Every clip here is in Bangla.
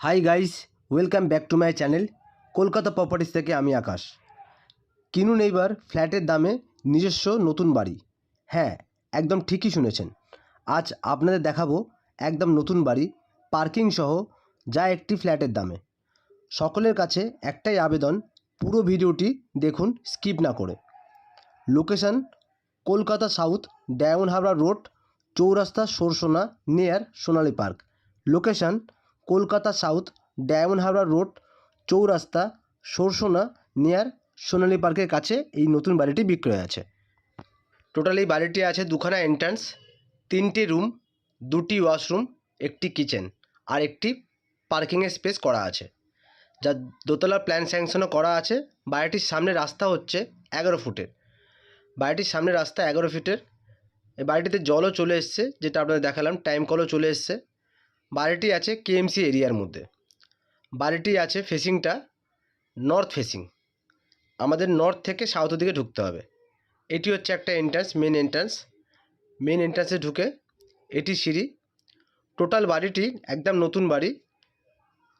Hi guys welcome back to my channel Kolkata properties থেকে আমি আকাশ। কিনুন এইবার ফ্ল্যাটের দামে নিজস্ব নতুন বাড়ি। হ্যাঁ একদম ঠিকই শুনেছেন। আজ আপনাদের দেখাবো একদম নতুন বাড়ি, পার্কিং সহ যা একটি ফ্ল্যাটের দামে। সকলের কাছে একটাই আবেদন, পুরো ভিডিওটি দেখুন, স্কিপ না করে। লোকেশান কলকাতা সাউথ ডায়মন্ড হাবড়া রোড চৌরাস্তা Sarsuna near Sonali park. Location Kolkata south, Diamond Habra road, চৌরাস্তা, সরসোনা নিয়ার সোনালী পার্কের কাছে এই নতুন বাড়িটি বিক্রয় আছে। টোটাল এই বাড়িটি আছে দুখানা এন্ট্রান্স তিনটি রুম দুটি ওয়াশরুম একটি কিচেন আর একটি পার্কিংয়ের স্পেস করা আছে। যা দোতলা প্ল্যান স্যাংশনও করা আছে। বাড়িটির সামনে রাস্তা হচ্ছে এগারো ফুটের। বাড়িটির সামনে রাস্তা এগারো ফিটের বাড়িটিতে জলও চলে এসছে, যেটা আপনাদের দেখালাম টাইম কলও চলে এসছে। বাড়িটি আছে কেএমসি এরিয়ার মধ্যে। বাড়িটি আছে ফেসিংটা নর্থ ফেসিং। আমাদের নর্থ থেকে সাউথের দিকে ঢুকতে হবে। এটি হচ্ছে একটা এন্ট্রান্স, মেন এন্ট্রান্স। মেন এন্ট্রান্সে ঢুকে এটি সিঁড়ি। টোটাল বাড়িটি একদম নতুন বাড়ি।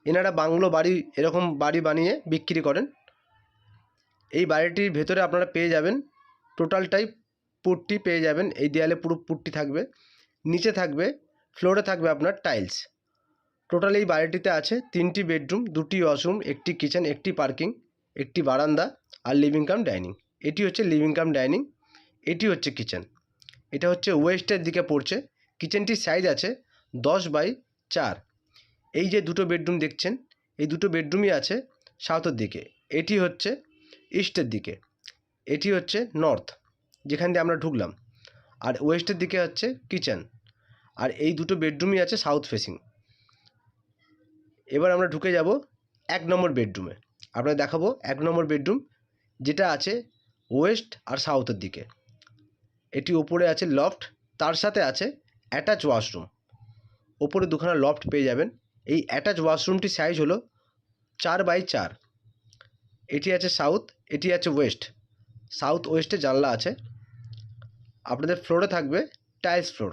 এনারা বাংলো বাড়ি, এরকম বাড়ি বানিয়ে বিক্রি করেন। এই বাড়িটির ভেতরে আপনারা পেয়ে যাবেন। টোটালটাই পুট্টি পেয়ে যাবেন। এই দেয়ালে পুরো পুট্টি থাকবে। নিচে থাকবে ফ্লোরে থাকবে আপনার টাইলস টোটাল এই বাড়িটিতে আছে তিনটি বেডরুম দুটি ওয়াশরুম একটি কিচেন একটি পার্কিং একটি বারান্দা আর লিভিং কাম ডাইনিং এটি হচ্ছে লিভিং কাম ডাইনিং এটি হচ্ছে কিচেন এটা হচ্ছে ওয়েস্টের দিকে পড়ছে। কিচেনটির সাইজ আছে দশ বাই চার। এই যে দুটো বেডরুম দেখছেন, এই দুটো বেডরুমই আছে সাউথের দিকে। এটি হচ্ছে ইস্টের দিকে। এটি হচ্ছে নর্থ যেখান দিয়ে আমরা ঢুকলাম। আর ওয়েস্টের দিকে হচ্ছে কিচেন আর এই দুটো বেডরুমই আছে সাউথ ফেসিং এবার আমরা ঢুকে যাব এক নম্বর বেডরুমে। আপনাদের দেখাবো এক নম্বর বেডরুম, যেটা আছে ওয়েস্ট আর সাউথের দিকে। এটি ওপরে আছে লফট তার সাথে আছে অ্যাটাচ ওয়াশরুম ওপরে দুখানা লফট পেয়ে যাবেন। এই অ্যাটাচ ওয়াশরুমটির সাইজ হলো চার বাই চার। এটি আছে সাউথ এটি আছে ওয়েস্ট সাউথ ওয়েস্টে জানলা আছে। আপনাদের ফ্লোরে থাকবে টাইলস ফ্লোর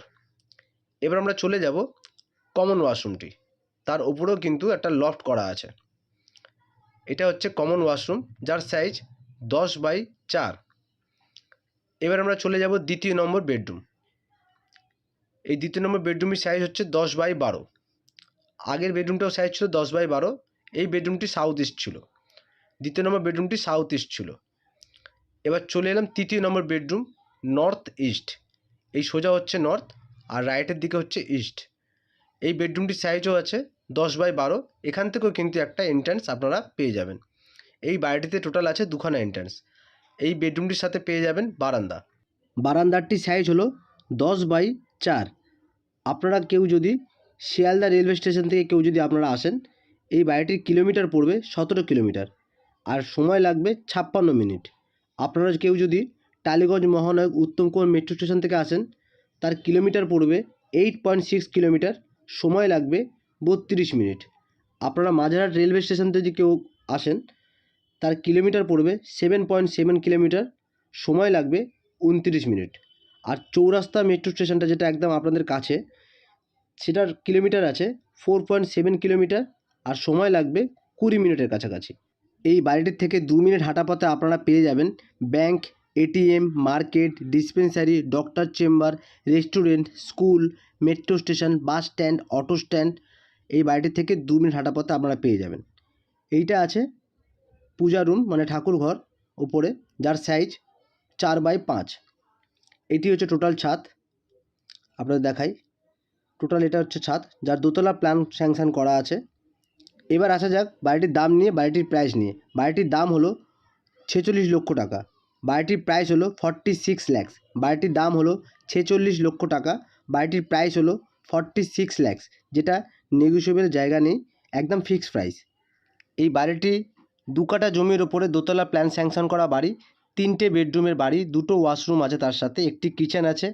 এবার আমরা চলে যাব কমন ওয়াশরুমটি তার উপরেও কিন্তু একটা লফট করা আছে। এটা হচ্ছে কমন ওয়াশরুম যার সাইজ দশ বাই চার। এবার আমরা চলে যাব দ্বিতীয় নম্বর বেডরুম এই দ্বিতীয় নম্বর বেডরুমের সাইজ হচ্ছে দশ বাই বারো। আগের বেডরুমটাও সাইজ ছিল দশ বাই বারো, এই বেডরুমটি সাউথ ইস্ট ছিল। দ্বিতীয় নম্বর বেডরুমটি সাউথ ইস্ট ছিল। এবার চলে এলাম তৃতীয় নম্বর বেডরুম নর্থ ইস্ট এই সোজা হচ্ছে নর্থ আর রাইটের দিকে হচ্ছে ইস্ট এই বেডরুমটির সাইজও আছে দশ বাই বারো। এখান থেকেও কিন্তু একটা এন্ট্রান্স আপনারা পেয়ে যাবেন। এই বাড়িটিতে টোটাল আছে দুখানা এন্ট্রান্স এই বেডরুমটির সাথে পেয়ে যাবেন বারান্দা। বারান্দারটির সাইজ হলো দশ বাই চার। আপনারা কেউ যদি শিয়ালদা রেলওয়ে স্টেশন থেকে কেউ যদি আপনারা আসেন, এই বাড়িটির কিলোমিটার পড়বে সতেরো কিলোমিটার আর সময় লাগবে ছাপ্পান্ন মিনিট আপনারা কেউ যদি টালিগঞ্জ মহানগর উত্তমকুমার মেট্রো স্টেশন থেকে আসেন তার কিলোমিটার পড়বে এইট পয়েন্ট সিক্স কিলোমিটার, সময় লাগবে বত্রিশ মিনিট। আপনারা মাঝেরহাট রেলওয়ে স্টেশন থেকে কেউ আসেন, তার কিলোমিটার পড়বে সেভেন পয়েন্ট সেভেন কিলোমিটার, সময় লাগবে উনত্রিশ মিনিট। আর চৌরাস্তা মেট্রো স্টেশনটা যেটা একদম আপনাদের কাছে, সেটার কিলোমিটার আছে ফোর পয়েন্ট সেভেন কিলোমিটার, আর সময় লাগবে কুড়ি মিনিটের কাছাকাছি। এই বাড়িটির থেকে দু মিনিট হাঁটা পথে আপনারা পেয়ে যাবেন bank ATM, market, dispensary, doctor chamber, restaurant, school, metro station, bus stand, auto stand, এই বাড়িটি থেকে দু মিনিট হাঁটা পথে আপনারা পেয়ে যাবেন। এইটা আছে পূজা রুম মানে ঠাকুর ঘর ওপরে যার সাইজ চার বাই পাঁচ। এটি হচ্ছে টোটাল ছাদ, আপনাদের দেখাই। টোটাল এটা হচ্ছে ছাদ, যার দোতলা প্ল্যান স্যাংশন করা আছে। এবার আসা যাক বাড়িটির দাম নিয়ে, বাড়িটির প্রাইস নিয়ে। বাড়িটির দাম হলো ছেচল্লিশ লক্ষ টাকা। বাড়িটির প্রাইস হলো ফর্টি সিক্স ল্যাক্স বাড়িটির দাম হলো ছেচল্লিশ লক্ষ টাকা। বাড়িটির প্রাইস হলো ফর্টি সিক্স ল্যাক্স যেটা নেগোসিয়েবল জায়গা নেই, একদম ফিক্সড প্রাইস এই বাড়িটি দু কাঠা জমির ওপরে দোতলা প্ল্যান স্যাংশন করা বাড়ি, তিনটে বেডরুমের বাড়ি, দুটো ওয়াশরুম আছে তার সাথে, একটি কিচেন আছে,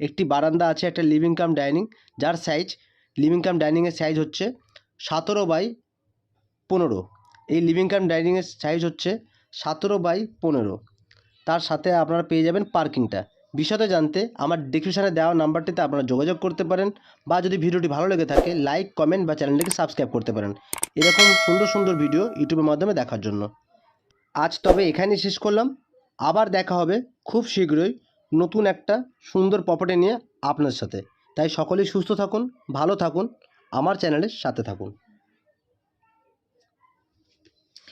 একটি বারান্দা আছে, একটা লিভিং কাম ডাইনিং যার সাইজ লিভিং কাম ডাইনিংয়ের সাইজ হচ্ছে সতেরো বাই পনেরো। এই লিভিং কাম ডাইনিংয়ের সাইজ হচ্ছে সতেরো বাই পনেরো। তার সাথে আপনারা পেয়ে যাবেন পার্কিংটা। বিশদে জানতে আমার ডিসক্রিপশানে দেওয়া নাম্বারটিতে আপনারা যোগাযোগ করতে পারেন বা যদি ভিডিওটি ভালো লেগে থাকে লাইক কমেন্ট বা চ্যানেলটিকে সাবস্ক্রাইব করতে পারেন। এরকম সুন্দর সুন্দর ভিডিও ইউটিউবের মাধ্যমে দেখার জন্য। আজ তবে এখানেই শেষ করলাম। আবার দেখা হবে খুব শীঘ্রই নতুন একটা সুন্দর প্রপার্টি নিয়ে আপনার সাথে। তাই সকলেই সুস্থ থাকুন, ভালো থাকুন, আমার চ্যানেলের সাথে থাকুন।